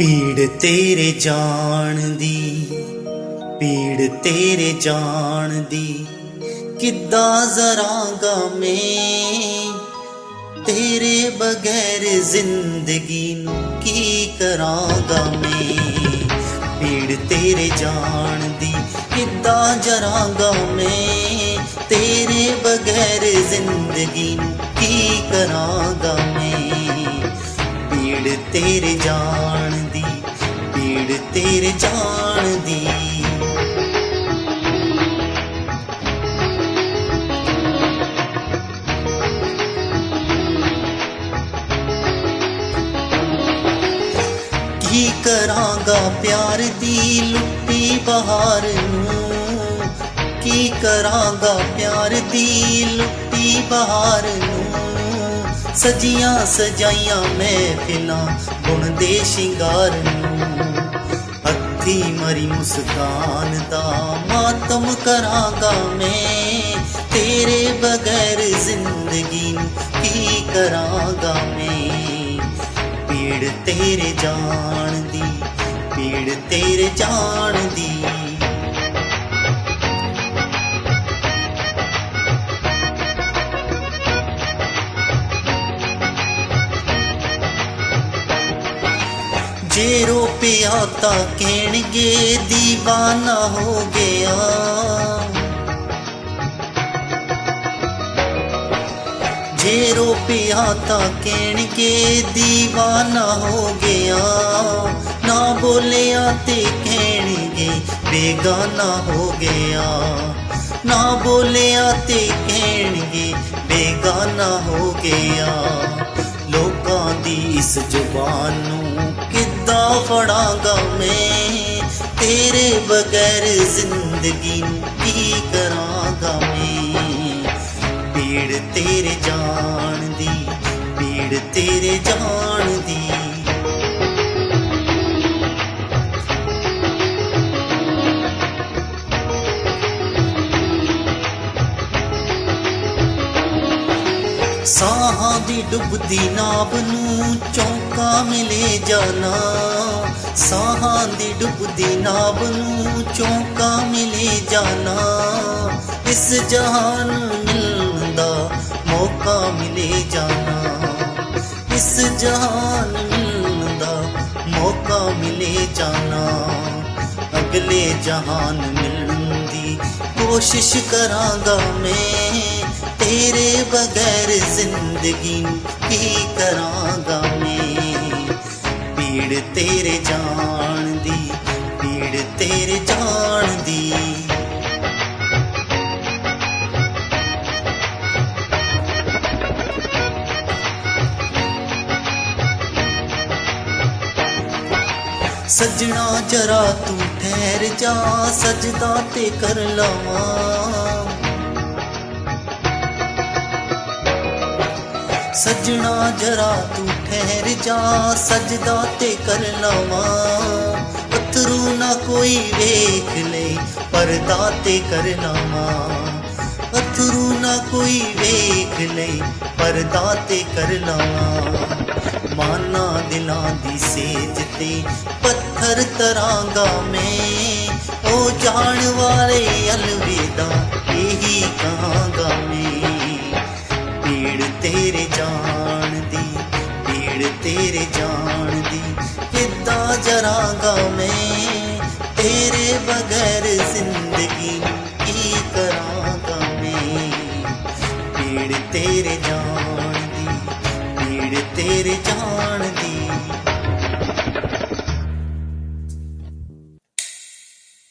ਪੀੜ ਤੇਰੇ ਜਾਣ ਦੀ, ਪੀੜ ਤੇਰੇ ਜਾਣ ਦੀ। ਕਿੱਦਾਂ ਜ਼ਰਾਂਗਾ ਮੈਂ, ਤੇਰੇ ਬਗੈਰ ਜ਼ਿੰਦਗੀ ਨੂੰ ਕੀ ਕਰਾਂਗਾ ਮੈਂ? ਪੀੜ ਤੇਰੇ ਜਾਣ ਦੀ, ਕਿੱਦਾਂ ਜਰਾਂਗਾ ਮੈਂ, ਤੇਰੇ ਬਗੈਰ ਜ਼ਿੰਦਗੀ ਨੂੰ ਕੀ ਕਰਾਂਗਾ ਮੈਂ? ਪੀੜ ਤੇਰੇ ਜਾਣ ਤੇਰੇ ਜਾਣ ਦੀ। ਕੀ ਕਰਾਂਗਾ ਪਿਆਰ ਦੀ ਲੁੱਟੀ ਬਹਾਰ ਨੂੰ? ਕੀ ਕਰਾਂਗਾ ਪਿਆਰ ਦੀ ਲੁੱਟੀ ਬਹਾਰ ਨੂੰ? ਸਜੀਆਂ ਸਜਾਈਆਂ ਮਹਿਫਿਲਾਂ ਬੁਣਦੇ ਸ਼ਿੰਗਾਰ ਨੂੰ। ਅੱਧੀ ਮਰੀ ਮੁਸਕਾਨ ਦਾ, ਮਾਤਮ ਕਰਾਂਗਾ ਮੈਂ। ਤੇਰੇ ਬਗੈਰ ਜ਼ਿੰਦਗੀ ਨੂੰ ਕੀ ਕਰਾਂਗਾ ਮੈਂ? ਪੀੜ ਤੇਰੇ ਜਾਣ ਦੀ, ਪੀੜ ਤੇਰੇ ਜਾਣ ਦੀ। ਸ਼ੇਰੋ ਪਿਆਤਾ ਕਹਿਣਗੇ دیਵਾਨਾ ਹੋ ਗਿਆ। ਜੇ ਜੇਰੋ ਪਿਆਤਾ ਕਹਿਣਗੇ دیਵਾਨਾ ਹੋ ਗਿਆ। ਨਾ ਬੋਲਿਆ ਤੇ ਕਹਿਣਗੇ, ਬੇਗਾਨਾ ਹੋ ਗਿਆ। ਨਾ ਬੋਲਿਆ ਤੇ ਕਹਿਣਗੇ, ਬੇਗਾਨਾ ਹੋ ਗਿਆ। ਲੋਕਾਂ ਦੀ ਇਸ ਜ਼ੁਬਾਨ ਨੂੰ ਫੜਾਂਗਾ ਮੈਂ, ਤੇਰੇ ਬਗੈਰ ਜ਼ਿੰਦਗੀ ਨੂੰ ਕੀ ਕਰਾਂਗਾ ਮੈਂ? ਪੀੜ ਤੇਰੇ ਜਾਣ ਦੀ, ਪੀੜ ਤੇਰੇ ਜਾਣ ਦੀ ਸਾਹਾਂ ਦੀ ਡੁੱਬਦੀ ਨਾਬ ਨੂੰ ਚੌਂਕਾ ਮਿਲੇ ਜਾਣਾ। ਸਾਹਾਂ ਦੀ ਡੁੱਬਦੀ ਨਾਬ ਨੂੰ ਚੌਂਕਾ ਮਿਲੇ ਜਾਣਾ। ਇਸ ਜਹਾਨ ਮਿਲਣ ਦਾ ਮੌਕਾ ਮਿਲੇ ਜਾਣਾ। ਇਸ ਜਹਾਨ ਮਿਲਣ ਦਾ ਮੌਕਾ ਮਿਲੇ ਜਾਣਾ। ਅਗਲੇ ਜਹਾਨ ਮਿਲਣ ਦੀ ਕੋਸ਼ਿਸ਼ ਕਰਾਂਗਾ ਮੈਂ। ਤੇਰੇ ਬਗੈਰ ਜ਼ਿੰਦਗੀ ਕੀ ਕਰਾਂਗਾ ਮੈਂ? ਪੀੜ ਤੇਰੇ ਜਾਣ ਦੀ, ਪੀੜ ਤੇਰੇ ਜਾਣ ਦੀ। ਸਜਣਾ ਜਰਾ ਤੂੰ ਠਹਿਰ ਜਾ, ਸਜਦਾ ਤੇ ਕਰ ਲਵਾਂ। ਸਜਣਾ ਜਰਾ ਤੂੰ ਠਹਿਰ ਜਾ, ਸਜਦਾ ਤੇ ਕਰ ਲਵਾਂ। ਅਥਰੂ ਨਾ ਕੋਈ ਵੇਖ ਲੈ, ਪਰਦਾ ਤੇ ਕਰ ਲਵਾਂ। ਅਥਰੂ ਨਾ ਕੋਈ ਵੇਖ ਲੈ, ਪਰਦਾ ਤੇ ਕਰ ਲਵਾਂ। ਮਾਨਾ ਦਿਲਾਂ ਦੀ ਸੇਜ ਤੇ ਪੱਥਰ ਤਰਾਂਗਾ ਮੈਂ। ਉਹ ਜਾਣ ਵਾਲੇ ਅਲਵਿਦਾ, ਇਹੀ ਕਹਾਂਗਾ ਮੈਂ। ਕਿੱਦਾਂ ਮੈਂ ਤੇਰੇ ਬਗੈਰ ਜ਼ਿੰਦਗੀ ਨੂੰ ਕੀ ਕਰਾਂਗਾ ਮੈਂ ਪੀੜ ਤੇਰੇ ਜਾਣ ਦੀ, ਪੀੜ ਤੇਰੇ ਜਾਣ